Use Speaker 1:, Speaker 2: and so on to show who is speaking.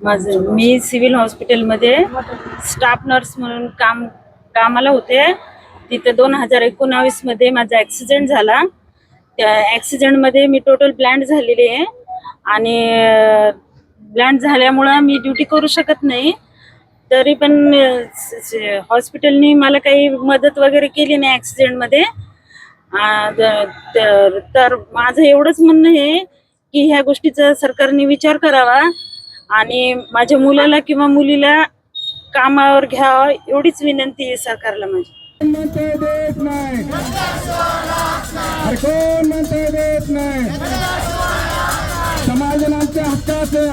Speaker 1: माझं मी सिव्हिल हॉस्पिटलमध्ये स्टाफ नर्स म्हणून काम कामाला होते. तिथे दोन हजार एकोणावीसमध्ये माझा ॲक्सिडेंट झाला. त्या ॲक्सिडेंटमध्ये मी टोटल ब्लँड झालेली आहे. आणि ब्लँड झाल्यामुळं मी ड्युटी करू शकत नाही. तरी पण हॉस्पिटलनी मला काही मदत वगैरे केली नाही ॲक्सिडेंटमध्ये. तर तर माझं एवढंच म्हणणं आहे की ह्या गोष्टीचा सरकारने विचार करावा आणि माझ्या मुलाला किंवा मुलीला कामावर घ्यावं एवढीच विनंती आहे सरकारला माझी.
Speaker 2: म्हणते हक्काचं.